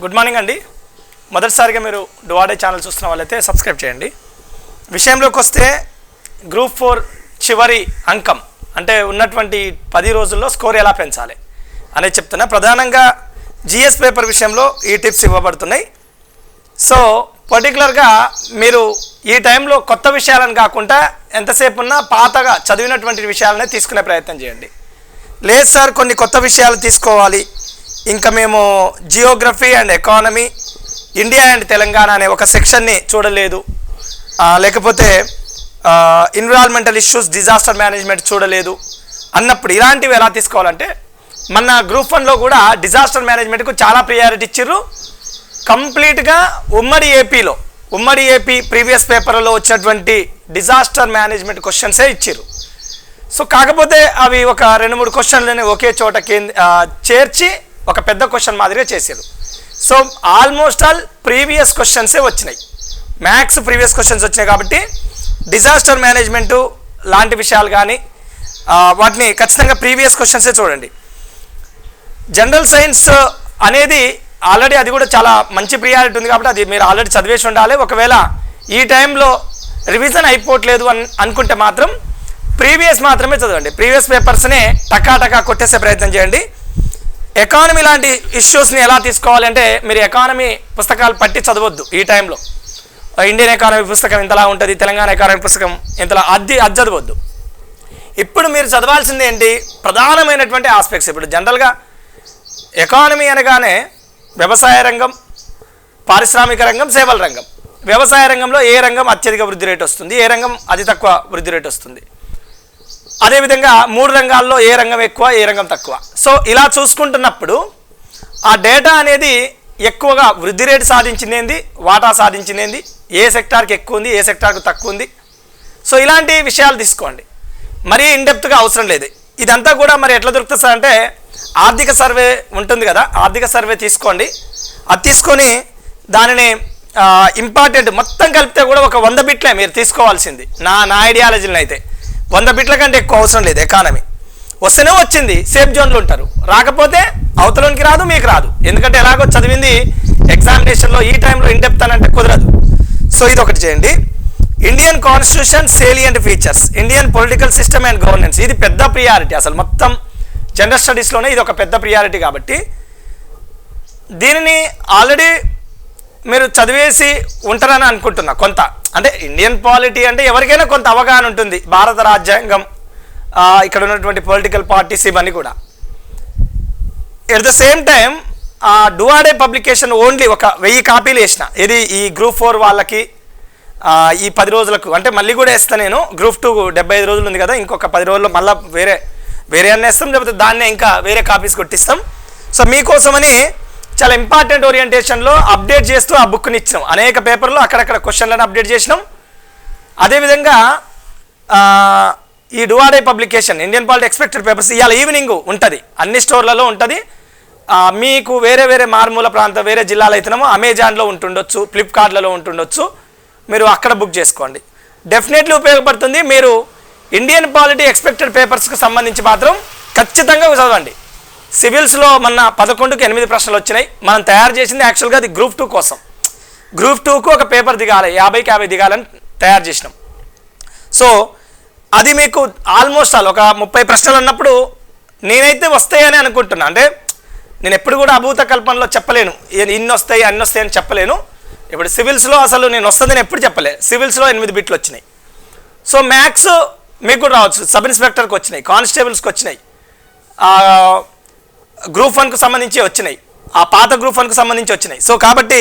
Good morning అండి. మొదటిసారిగా మీరు డువాడే ఛానల్ చూస్తున్న వాళ్ళైతే సబ్స్క్రైబ్ చేయండి. విషయంలోకి వస్తే గ్రూప్ ఫోర్ చివరి అంకం అంటే ఉన్నటువంటి పది రోజుల్లో స్కోర్ ఎలా పెంచాలి అనేది చెప్తున్నా. ప్రధానంగా జిఎస్ పేపర్ విషయంలో ఈ టిప్స్ ఇవ్వబడుతున్నాయి. సో పర్టికులర్గా మీరు ఈ టైంలో కొత్త విషయాలను కాకుండా ఎంతసేపు ఉన్నా పాతగా చదివినటువంటి విషయాలనే తీసుకునే ప్రయత్నం చేయండి. లేదు సార్ కొన్ని కొత్త విషయాలు తీసుకోవాలి. ఇంకా మేము geography and economy India and Telangana అనే ఒక సెక్షన్ని చూడలేదు. లేకపోతే ఎన్విరాన్మెంటల్ ఇష్యూస్ డిజాస్టర్ మేనేజ్మెంట్ చూడలేదు. అన్నప్పుడు ఇలాంటివి ఎలా తీసుకోవాలంటే మన గ్రూప్ వన్లో కూడా డిజాస్టర్ మేనేజ్మెంట్కు చాలా ప్రియారిటీ ఇచ్చారు కంప్లీట్గా ఉమ్మడి ఏపీలో ఉమ్మడి ఏపీ ప్రీవియస్ పేపర్లో వచ్చినటువంటి డిజాస్టర్ మేనేజ్మెంట్ క్వశ్చన్సే ఇచ్చారు సో కాకపోతే అవి ఒక రెండు మూడు క్వశ్చన్లని ఒకే చోట కేంద్ర చేర్చి ఒక పెద్ద క్వశ్చన్ మాదిరిగా చేశారు. సో ఆల్మోస్ట్ ఆల్ ప్రీవియస్ క్వశ్చన్సే వచ్చినాయి. మ్యాథ్స్ ప్రీవియస్ క్వశ్చన్స్ వచ్చినాయి కాబట్టి డిజాస్టర్ మేనేజ్మెంటు లాంటి విషయాలు కానీ వాటిని ఖచ్చితంగా ప్రీవియస్ క్వశ్చన్సే చూడండి. జనరల్ సైన్స్ అనేది ఆల్రెడీ అది కూడా చాలా మంచి ప్రియారిటీ ఉంది కాబట్టి అది మీరు ఆల్రెడీ చదివేసి ఉండాలి. ఒకవేళ ఈ టైంలో రివిజన్ అయిపోవట్లేదు అని అనుకుంటే మాత్రం ప్రీవియస్ మాత్రమే చదవండి. ప్రీవియస్ పేపర్స్నే టకా టకా కొట్టేసే ప్రయత్నం చేయండి. ఎకానమీ లాంటి ఇష్యూస్ని ఎలా తీసుకోవాలంటే మీరు ఎకానమీ పుస్తకాలు పట్టి చదవద్దు ఈ టైంలో ఇండియన్ ఎకానమీ పుస్తకం ఇంతలా ఉంటుంది తెలంగాణ ఎకానమీ పుస్తకం ఇంతలా అది అది చదవద్దు. ఇప్పుడు మీరు చదవాల్సింది ఏంటి? ప్రధానమైనటువంటి ఆస్పెక్ట్స్ ఇప్పుడు జనరల్గా ఎకానమీ అనగానే వ్యవసాయ రంగం పారిశ్రామిక రంగం సేవల రంగం. వ్యవసాయ రంగంలో ఏ రంగం అత్యధిక వృద్ధి రేటు వస్తుంది? ఏ రంగం అతి తక్కువ వృద్ధి రేటు వస్తుంది? అదేవిధంగా మూడు రంగాల్లో ఏ రంగం ఎక్కువ ఏ రంగం తక్కువ. సో ఇలా చూసుకుంటున్నప్పుడు ఆ డేటా అనేది ఎక్కువగా వృద్ధి రేటు సాధించిందేంది వాటా సాధించింది ఏ సెక్టార్కి ఎక్కువ ఉంది ఏ సెక్టార్కి తక్కువ ఉంది? సో ఇలాంటి విషయాలు తీసుకోండి. మరీ ఇన్డెప్త్గా అవసరం లేదు. ఇదంతా కూడా మరి ఎట్లా దొరుకుతుంది సార్ అంటే ఆర్థిక సర్వే ఉంటుంది కదా ఆర్థిక సర్వే తీసుకోండి. అది తీసుకొని దానిని ఇంపార్టెంట్ మొత్తం కలిపితే కూడా ఒక వంద బిట్లే మీరు తీసుకోవాల్సింది. నా నా ఐడియాలజీని అయితే వంద బిట్ల కంటే ఎక్కువ అవసరం లేదు ఎకానమీ వస్తేనే వచ్చింది సేఫ్ జోన్లు ఉంటారు. రాకపోతే అవతలోనికి రాదు మీకు రాదు. ఎందుకంటే ఎలాగో చదివింది ఎగ్జామినేషన్లో ఈ టైంలో ఇండెప్త్ అని అంటే కుదరదు. సో ఇది ఒకటి చేయండి. Indian constitution salient features Indian political system and governance ఇది పెద్ద ప్రియారిటీ అసలు మొత్తం జనరల్ స్టడీస్లోనే ఇది ఒక పెద్ద ప్రియారిటీ కాబట్టి దీనిని ఆల్రెడీ మీరు చదివేసి ఉంటారని అనుకుంటున్నా కొంత. అంటే ఇండియన్ పాలిటీ అంటే ఎవరికైనా కొంత అవగాహన ఉంటుంది. భారత రాజ్యాంగం ఇక్కడ ఉన్నటువంటి పొలిటికల్ పార్టీస్ ఇవన్నీ కూడా. ఎట్ ద సేమ్ టైం డువాడే పబ్లికేషన్ ఓన్లీ ఒక వెయ్యి కాపీలు వేసిన. ఇది ఈ గ్రూప్ ఫోర్ వాళ్ళకి ఈ పది రోజులకు. అంటే మళ్ళీ కూడా వేస్తాను నేను. గ్రూప్ టూ డెబ్బై ఐదు రోజులు ఉంది కదా ఇంకొక పది రోజుల్లో మళ్ళీ వేరే వేరే అన్న వేస్తాం లేకపోతే దాన్నే ఇంకా వేరే కాపీస్ కొట్టిస్తాం. సో మీకోసమని చాలా ఇంపార్టెంట్ ఓరియంటేషన్లో అప్డేట్ చేస్తూ ఆ బుక్ని ఇచ్చాం అనేక పేపర్లో అక్కడక్కడ క్వశ్చన్లను అప్డేట్ చేసినాం. అదేవిధంగా ఈ డువాడే publication Indian polity expected papers ఇవాళ ఈవినింగ్ ఉంటుంది. అన్ని స్టోర్లలో ఉంటుంది. మీకు వేరే వేరే మారుమూల ప్రాంతం వేరే జిల్లాలో అయితేనేమో అమెజాన్లో ఉంటుండొచ్చు ఫ్లిప్కార్ట్లలో ఉంటుండొచ్చు. మీరు అక్కడ బుక్ చేసుకోండి. డెఫినెట్లీ ఉపయోగపడుతుంది. మీరు ఇండియన్ పాలిటీ ఎక్స్పెక్టెడ్ పేపర్స్కి సంబంధించి మాత్రం ఖచ్చితంగా చదవండి. సివిల్స్లో మొన్న పదకొండుకి ఎనిమిది ప్రశ్నలు వచ్చినాయి. మనం తయారు చేసింది యాక్చువల్గా అది గ్రూప్ టూ కోసం. గ్రూప్ టూకు ఒక పేపర్ దిగాలి. యాభైకి యాభై దిగాలని తయారు చేసినాం. సో అది మీకు ఆల్మోస్ట్ ఆల్ ఒక ముప్పై ప్రశ్నలు అన్నప్పుడు నేనైతే వస్తాయని అనుకుంటున్నా. అంటే నేను ఎప్పుడు కూడా అభూత కల్పనలో చెప్పలేను. ఇన్ని వస్తాయి అన్ని వస్తాయి అని చెప్పలేను. ఇప్పుడు సివిల్స్లో అసలు నేను వస్తుందని ఎప్పుడు చెప్పలే. సివిల్స్లో ఎనిమిది బిట్లు వచ్చినాయి. సో మ్యాథ్స్ మీకు కూడా రావచ్చు. సబ్ ఇన్స్పెక్టర్కి వచ్చినాయి. కానిస్టేబుల్స్కి వచ్చినాయి. గ్రూప్ వన్కు సంబంధించి వచ్చినాయి. ఆ పాత గ్రూప్ వన్కు సంబంధించి వచ్చినాయి. సో కాబట్టి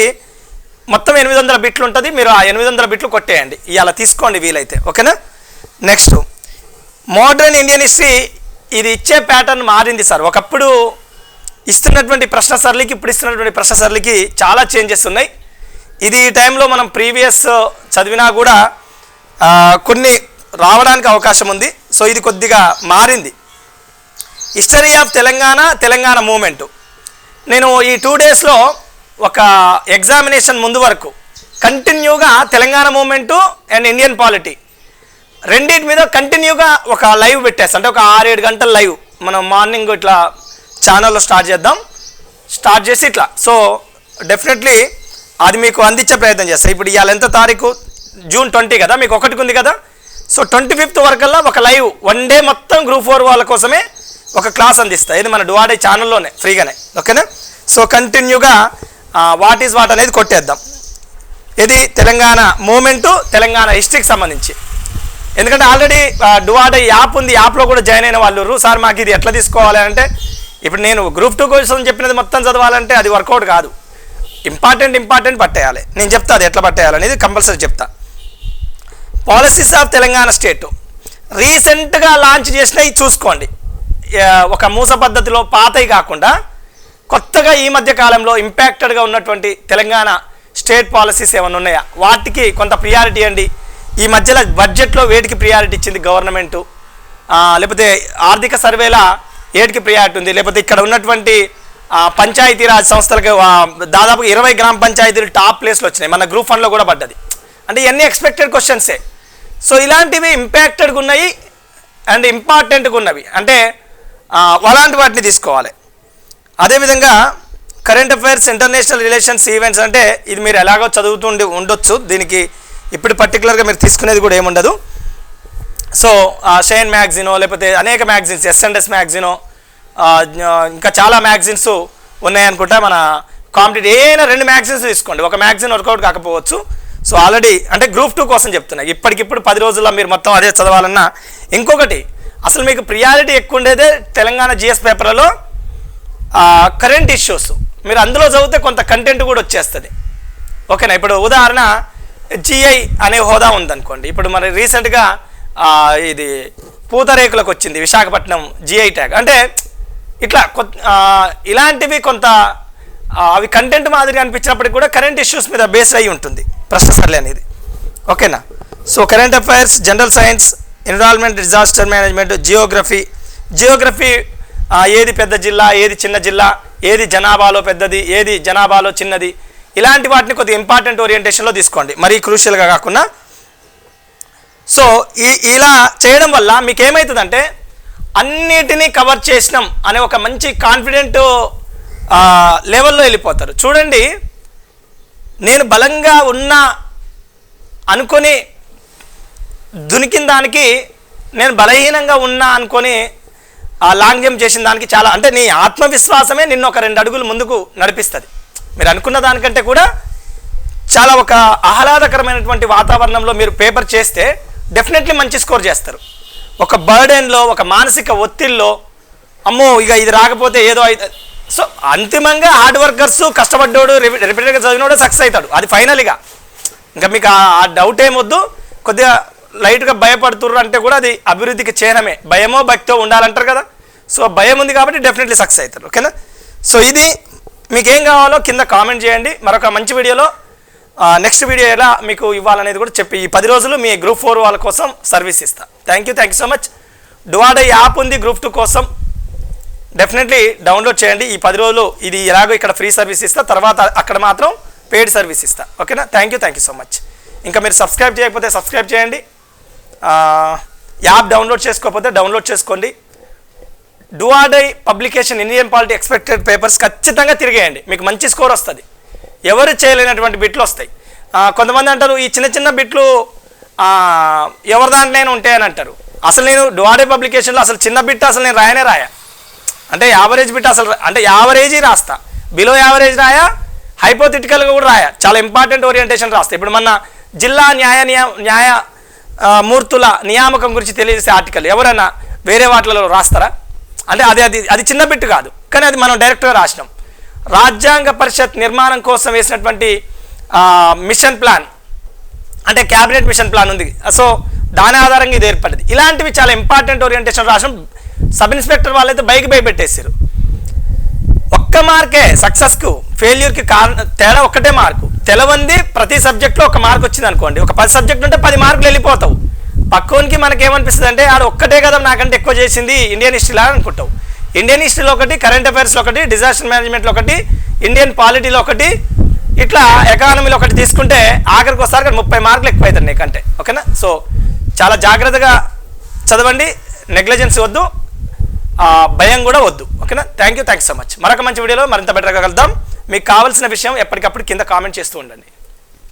మొత్తం ఎనిమిది వందల బిట్లు ఉంటుంది. మీరు ఆ ఎనిమిది వందల బిట్లు కొట్టేయండి. ఇవాళ తీసుకోండి వీలైతే. ఓకేనా? నెక్స్ట్ మోడర్న్ ఇండియన్ హిస్టరీ ఇది ఇచ్చే ప్యాటర్న్ మారింది సార్. ఒకప్పుడు ఇస్తున్నటువంటి ప్రశ్న సరళికి ఇప్పుడు ఇస్తున్నటువంటి ప్రశ్న సరళికి చాలా చేంజెస్ ఉన్నాయి. ఇది ఈ టైంలో మనం ప్రీవియస్ చదివినా కూడా కొన్ని రావడానికి అవకాశం ఉంది. సో ఇది కొద్దిగా మారింది. History of Telangana Telangana movement. నేను ఈ టూ డేస్లో ఒక ఎగ్జామినేషన్ ముందు వరకు కంటిన్యూగా Telangana movement and Indian polity రెండింటి మీద కంటిన్యూగా ఒక లైవ్ పెట్టేస్తాను అంటే ఒక ఆరేడు గంటల లైవ్ మనం మార్నింగ్ ఇట్లా ఛానల్లో స్టార్ట్ చేద్దాం. స్టార్ట్ చేసి ఇట్లా. సో డెఫినెట్లీ అది మీకు అందించే ప్రయత్నం చేస్తాను ఇప్పుడు ఇవాళ ఎంత తారీఖు? జూన్ ట్వంటీ కదా? మీకు ఒకటికి ఉంది కదా? సో ట్వంటీ ఫిఫ్త్ వరకల్లా ఒక లైవ్ వన్ డే మొత్తం గ్రూప్ ఫోర్ వాళ్ళ కోసమే ఒక క్లాస్ అందిస్తా. ఇది మన డువాడే ఛానల్లోనే ఫ్రీగానే. ఓకేనా? సో కంటిన్యూగా వాట్ ఈజ్ వాట్ అనేది కొట్టేద్దాం. ఇది తెలంగాణ మూమెంటు తెలంగాణ హిస్టరీకి సంబంధించి. ఎందుకంటే ఆల్రెడీ డువాడే యాప్ ఉంది యాప్లో కూడా జాయిన్ అయిన వాళ్ళు సార్ మాకు ఇది ఎట్లా తీసుకోవాలి అంటే ఇప్పుడు నేను గ్రూప్ టూ కోసం చెప్పినది మొత్తం చదవాలంటే అది వర్కౌట్ కాదు. ఇంపార్టెంట్ ఇంపార్టెంట్ పట్టేయాలి. నేను చెప్తా అది ఎట్లా పట్టేయాలి అనేది కంపల్సరీ చెప్తా. పాలసీస్ ఆఫ్ తెలంగాణ స్టేట్ రీసెంట్గా లాంచ్ చేసినవి చూసుకోండి. ఒక మూస పద్ధతిలో పాతవి కాకుండా కొత్తగా ఈ మధ్య కాలంలో ఇంపాక్టెడ్గా ఉన్నటువంటి తెలంగాణ స్టేట్ పాలసీస్ ఏమైనా ఉన్నాయా? వాటికి కొంత ప్రియారిటీ అండి. ఈ మధ్యలో బడ్జెట్లో వేటికి ప్రియారిటీ ఇచ్చింది గవర్నమెంటు లేకపోతే ఆర్థిక సర్వేలా ఏటికి ప్రియారిటీ ఉంది? లేకపోతే ఇక్కడ ఉన్నటువంటి పంచాయతీరాజ్ సంస్థలకు దాదాపు ఇరవై గ్రామ పంచాయతీలు టాప్ ప్లేస్లో వచ్చినాయి. మన గ్రూప్ వన్లో కూడా పడ్డది. అంటే ఇవన్నీ ఎక్స్పెక్టెడ్ క్వశ్చన్సే సో ఇలాంటివి ఇంపాక్టెడ్గా ఉన్నాయి. అండ్ ఇంపార్టెంట్గా ఉన్నవి. అంటే అలాంటి వాటిని తీసుకోవాలి. అదేవిధంగా current affairs international relations events అంటే ఇది మీరు ఎలాగో చదువుతుండి ఉండొచ్చు. దీనికి ఇప్పుడు పర్టికులర్గా మీరు తీసుకునేది కూడా ఏముండదు సో షైన్ మ్యాగజినో లేకపోతే అనేక మ్యాగజిన్స్ ఎస్ఎండ్ఎస్ మ్యాగజినో ఇంకా చాలా మ్యాగ్జిన్స్ ఉన్నాయనుకుంటా మన కాంపిటేటివ్ ఏదైనా రెండు మ్యాగ్జిన్స్ తీసుకోండి. ఒక మ్యాగజిన్ వర్కౌట్ కాకపోవచ్చు. సో ఆల్రెడీ అంటే గ్రూప్ టూ కోసం చెప్తున్నా. ఇప్పటికిప్పుడు పది రోజుల్లో మీరు మొత్తం అదే చదవాలన్నా ఇంకొకటి అసలు మీకు ప్రియారిటీ ఎక్కువ ఉండేదే తెలంగాణ జిఎస్ పేపర్లలో కరెంట్ ఇష్యూస్ మీరు అందులో చదివితే కొంత కంటెంట్ కూడా వచ్చేస్తుంది. ఓకేనా? ఇప్పుడు ఉదాహరణ జిఐ అనే హోదా ఉందనుకోండి. ఇప్పుడు మరి రీసెంట్గా ఇది పూతరేకులకు వచ్చింది విశాఖపట్నం జిఐ ట్యాగ్ అంటే ఇట్లా కొత్- ఇలాంటివి కొంత అవి కంటెంట్ మాదిరి అనిపించినప్పటికీ కూడా కరెంట్ ఇష్యూస్ మీద బేస్ అయి ఉంటుంది. ప్రశ్న సర్లే అనేది. ఓకేనా? So current affairs general science environment disaster management geography geography ఏది పెద్ద జిల్లా ఏది చిన్న జిల్లా ఏది జనాభాలో పెద్దది ఏది జనాభాలో చిన్నది. ఇలాంటి వాటిని కొద్దిగా ఇంపార్టెంట్ ఓరియంటేషన్లో తీసుకోండి. మరీ క్రూషియల్గా కాకుండా. సో ఈ ఇలా చేయడం వల్ల మీకు ఏమవుతుందంటే అన్నిటినీ కవర్ చేసినాం అనే ఒక మంచి కాన్ఫిడెంట్ లెవెల్లో వెళ్ళిపోతారు. చూడండి నేను బలంగా ఉన్నా అనుకొని దునికిన దానికి నేను బలహీనంగా ఉన్నా అనుకొని ఆ లాంగ్ జంప్ చేసిన దానికి చాలా అంటే నీ ఆత్మవిశ్వాసమే నిన్ను ఒక రెండు అడుగులు ముందుకు నడిపిస్తుంది. మీరు అనుకున్న దానికంటే కూడా చాలా ఒక ఆహ్లాదకరమైనటువంటి వాతావరణంలో మీరు పేపర్ చేస్తే డెఫినెట్లీ మంచి స్కోర్ చేస్తారు. ఒక బర్డెన్లో ఒక మానసిక ఒత్తిడిలో అమ్మో ఇక ఇది రాకపోతే ఏదో అయితే సో అంతిమంగా హార్డ్ వర్కర్స్ కష్టపడ్డోడు రిపీటెడ్గా చదివినోడు సక్సెస్ అవుతాడు. అది ఫైనల్గా ఇంకా మీకు ఆ- ఆ డౌట్ ఏమొద్దు కొద్దిగా లైట్గా భయపడుతుర్రు అంటే కూడా అది అభివృద్ధికి చేయడమే భయమో భక్తో ఉండాలంటారు కదా. సో భయం ఉంది కాబట్టి డెఫినెట్లీ సక్సెస్ అవుతారు. ఓకేనా? సో ఇది మీకు ఏం కావాలో కింద కామెంట్ చేయండి. మరొక మంచి వీడియోలో నెక్స్ట్ వీడియో ఎలా మీకు ఇవ్వాలనేది కూడా చెప్పి ఈ పది రోజులు మీ గ్రూప్ ఫోర్ వాళ్ళ కోసం సర్వీస్ ఇస్తా. Thank you thank you so much. డువాడే app ఉంది గ్రూప్ టూ కోసం. డెఫినెట్లీ డౌన్లోడ్ చేయండి. ఈ పది రోజులు ఇది ఎలాగో ఇక్కడ ఫ్రీ సర్వీస్ ఇస్తా. తర్వాత అక్కడ మాత్రం పెయిడ్ సర్వీస్ ఇస్తా. ఓకేనా? Thank you thank you so much. ఇంకా మీరు సబ్స్క్రైబ్ చేయకపోతే సబ్స్క్రైబ్ చేయండి. యాప్ డౌన్లోడ్ చేసుకోకపోతే డౌన్లోడ్ చేసుకోండి. డువాడై publication Indian polity expected papers ఖచ్చితంగా తిరిగేయండి. మీకు మంచి స్కోర్ వస్తుంది. ఎవరు చేయలేనటువంటి బిట్లు వస్తాయి. కొంతమంది అంటారు ఈ చిన్న చిన్న బిట్లు ఎవరి దాంట్లోనే ఉంటాయని అంటారు. అసలు నేను డువాడే పబ్లికేషన్లో అసలు చిన్న బిట్ అసలు నేను రాయనే రాయా. అంటే యావరేజ్ బిట్ అసలు అంటే యావరేజ్ రాస్తా. బిలో యావరేజ్ రాయా హైపోథిటికల్గా కూడా రాయా. చాలా ఇంపార్టెంట్ ఓరియంటేషన్ రాస్తా. ఇప్పుడు మన జిల్లా న్యాయ న్యాయ మూర్తుల నియామకం గురించి తెలియజేసే ఆర్టికల్. ఎవరైనా వేరే వాటిలలో రాస్తారా? అంటే అది అది అది చిన్న బిట్టు కాదు కానీ అది మనం డైరెక్ట్గా రాసినాం. రాజ్యాంగ పరిషత్ నిర్మాణం కోసం వేసినటువంటి మిషన్ ప్లాన్ అంటే క్యాబినెట్ మిషన్ ప్లాన్ ఉంది. సో దాని ఆధారంగా ఇది ఏర్పడింది ఇలాంటివి చాలా ఇంపార్టెంట్ ఓరియంటేషన్ రాసినాం. సబ్ ఇన్స్పెక్టర్ వాళ్ళైతే బైక్ బై పెట్టేసారు ఒక్క మార్కే సక్సెస్కు ఫెయిల్యూర్కి కారణం తేడా ఒక్కటే మార్కు. తెలవంది ప్రతి సబ్జెక్ట్లో ఒక మార్క్ వచ్చింది అనుకోండి. ఒక పది సబ్జెక్ట్ ఉంటే పది మార్కులు వెళ్ళిపోతావు. పక్కోనికి మనకి ఏమనిపిస్తుంది అంటే ఆడు ఒక్కటే కదా నాకంటే ఎక్కువ చేసింది ఇండియన్ హిస్టరీలా అనుకుంటావు. ఇండియన్ హిస్టరీలో ఒకటి కరెంట్ అఫైర్స్లో ఒకటి డిజాస్టర్ మేనేజ్మెంట్లో ఒకటి ఇండియన్ పాలిటీలో ఒకటి ఇట్లా ఎకానమీలో ఒకటి తీసుకుంటే ఆఖరికి ఒకసారి ముప్పై మార్కులు ఎక్కువ అవుతాయి నీకంటే. ఓకేనా? సో చాలా జాగ్రత్తగా చదవండి. నెగ్లిజెన్స్ వద్దు. భయం కూడా వద్దు. ఓకేనా? Thank you. Thank so much. మరొక మంచి వీడియోలో మరింత బెటర్గా కలుద్దాం. మీకు కావాల్సిన విషయం ఎప్పటికప్పుడు కింద కామెంట్ చేస్తూ ఉండండి.